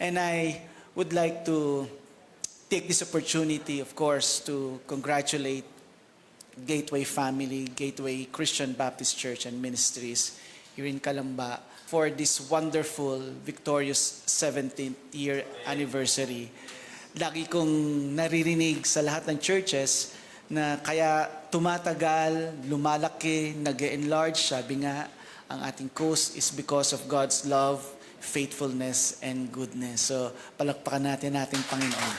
And I would like to take this opportunity, of course, to congratulate Gateway Family, Gateway Christian Baptist Church and Ministries here in Calamba for this wonderful, victorious 17th year anniversary. Lagi kong naririnig sa lahat ng churches na kaya tumatagal, lumalaki, nag enlarge sabi nga, ang ating coast is because of God's love, faithfulness, and goodness. So, palakpakan natin nating Panginoon.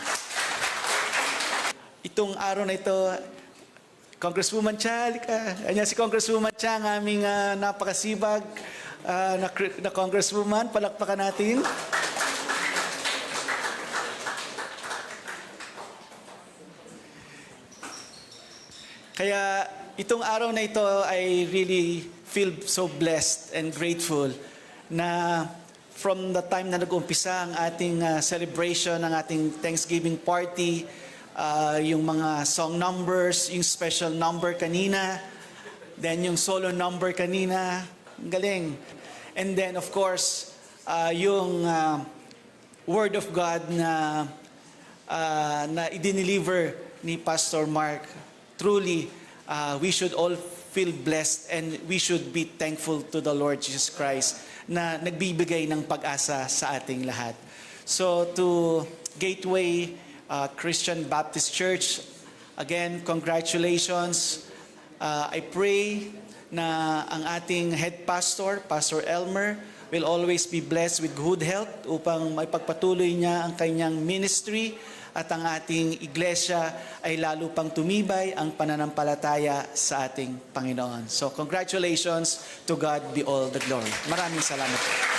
Itong araw na ito, Congresswoman Cha, halika. Si Congresswoman Cha, aming ah, napakasibag ah, na, na Congresswoman. Palakpakan natin. Kaya itong araw na ito, I really feel so blessed and grateful na from the time na nag-umpisa ang ating ah, celebration, ang ating Thanksgiving party, ah, yung mga song numbers, yung special number kanina, then yung solo number kanina, galing. And then of course, ah, yung ah, Word of God na uh, na idineliver ni Pastor Mark. Truly, uh, we should all feel blessed and we should be thankful to the Lord Jesus Christ na nagbibigay ng pag-asa sa ating lahat. So to Gateway uh, Christian Baptist Church, again, congratulations. Uh, I pray na ang ating head pastor, Pastor Elmer, will always be blessed with good health upang maipagpatuloy niya ang kanyang ministry at ang ating iglesia ay lalo pang tumibay ang pananampalataya sa ating Panginoon. So congratulations to God be all the glory. Maraming salamat. po.